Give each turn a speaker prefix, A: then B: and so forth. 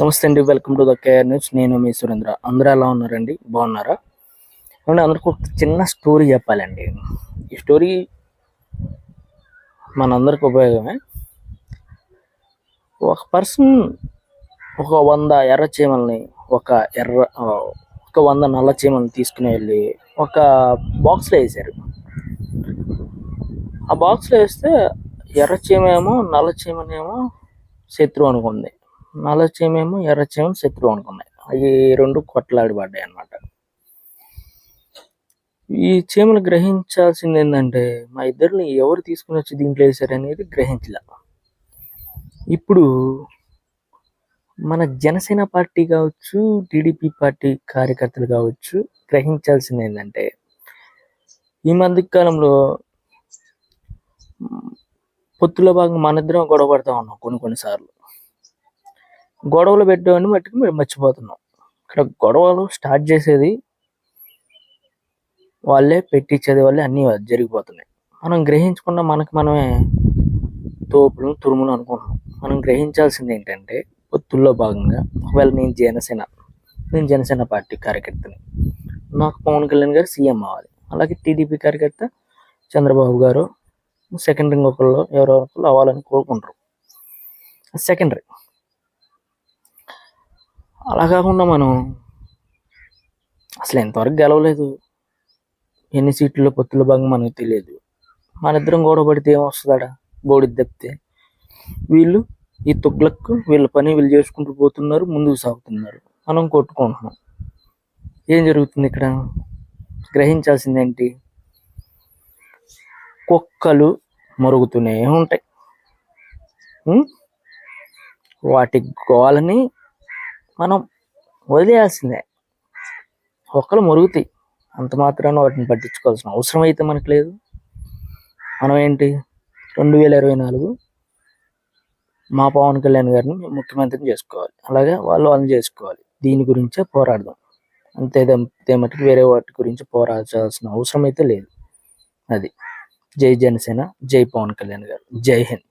A: నమస్తే అండి welcome to the KR news. నేను మీ సురేంద్ర. అందరూ ఎలా ఉన్నారండి? బాగున్నారా? ఏమంటే అందరికి ఒక చిన్న స్టోరీ చెప్పాలండి. ఈ స్టోరీ మనందరికి ఉపయోగమే. ఒక పర్సన్ ఒక వంద ఎర్ర చీమల్ని ఒక ఎర్ర ఒక వంద నల్ల చీమల్ని తీసుకుని వెళ్ళి ఒక బాక్స్లో వేశారు. ఆ బాక్స్లో వేస్తే ఎర్ర చీమ ఏమో నల్ల చీమనేమో శత్రువు అనుకుంది. నల్ల చీమేమో ఎర్ర శత్రువు అనుకున్నాయి. అవి రెండు కొట్లాడి పడ్డాయి అన్నమాట ఈ చీమలు గ్రహించాల్సింది ఏంటంటే మా ఇద్దరిని ఎవరు తీసుకుని వచ్చి దీంట్లో వేశారు అనేది గ్రహించలే. ఇప్పుడు మన జనసేన పార్టీ కావచ్చు టీడీపీ పార్టీ కార్యకర్తలు కావచ్చు గ్రహించాల్సింది ఏంటంటే ఈ మధ్య కాలంలో పొత్తుల భాగం భాగంగా మన ఇద్దరం గొడవ పడతా ఉన్నాం కొన్ని కొన్నిసార్లు గొడవలు పెట్టామని మట్టుకు మేము మర్చిపోతున్నాం. ఇక్కడ గొడవలు స్టార్ట్ చేసేది వాళ్ళే పెట్టించేది వాళ్ళే అన్నీ జరిగిపోతున్నాయి. మనం గ్రహించకుండా మనకి మనమే తోపులు తురుములు అనుకుంటున్నాం. మనం గ్రహించాల్సింది ఏంటంటే పొత్తుల్లో భాగంగా ఒకవేళ నేను జనసేన నేను జనసేన పార్టీ కార్యకర్తని నాకు పవన్ కళ్యాణ్ గారు సీఎం అవ్వాలి. అలాగే టీడీపీ కార్యకర్త చంద్రబాబు గారు సెకండరీ ఒకళ్ళు ఎవరో ఒకళ్ళు అవ్వాలని కోరుకుంటారు. సెకండరీ. అలా కాకుండా మనం అసలు ఎంతవరకు గెలవలేదు. ఎన్ని సీట్లలో పొత్తుల భాగం మనకు తెలియదు. మన ఇద్దరం గొడవ పడితే ఏం బోడి తప్పితే. వీళ్ళు ఈ తుగ్లకు వీళ్ళ పని వీళ్ళు చేసుకుంటూ పోతున్నారు ముందుకు సాగుతున్నారు. మనం కొట్టుకుంటున్నాం. ఏం జరుగుతుంది ఇక్కడ? గ్రహించాల్సింది ఏంటి? కుక్కలు మరుగుతూనే ఉంటాయి. వాటి గోలని మనం వదిలేయాల్సిందే. ఒక్కలు మురుగుతాయి. అంత మాత్రాన వాటిని పట్టించుకోవాల్సిన అవసరం అయితే మనకు లేదు. మనం ఏంటి? రెండు వేల ఇరవై నాలుగు మా పవన్ కళ్యాణ్ గారిని ముఖ్యమంత్రిని చేసుకోవాలి. అలాగే వాళ్ళు వాళ్ళని చేసుకోవాలి. దీని గురించే పోరాడదాం. అంతే మటుకు వేరే వాటి గురించి పోరాడాల్సిన అవసరం అయితే లేదు. అది. జై జనసేన జై పవన్ కళ్యాణ్ గారు. జై హింద్.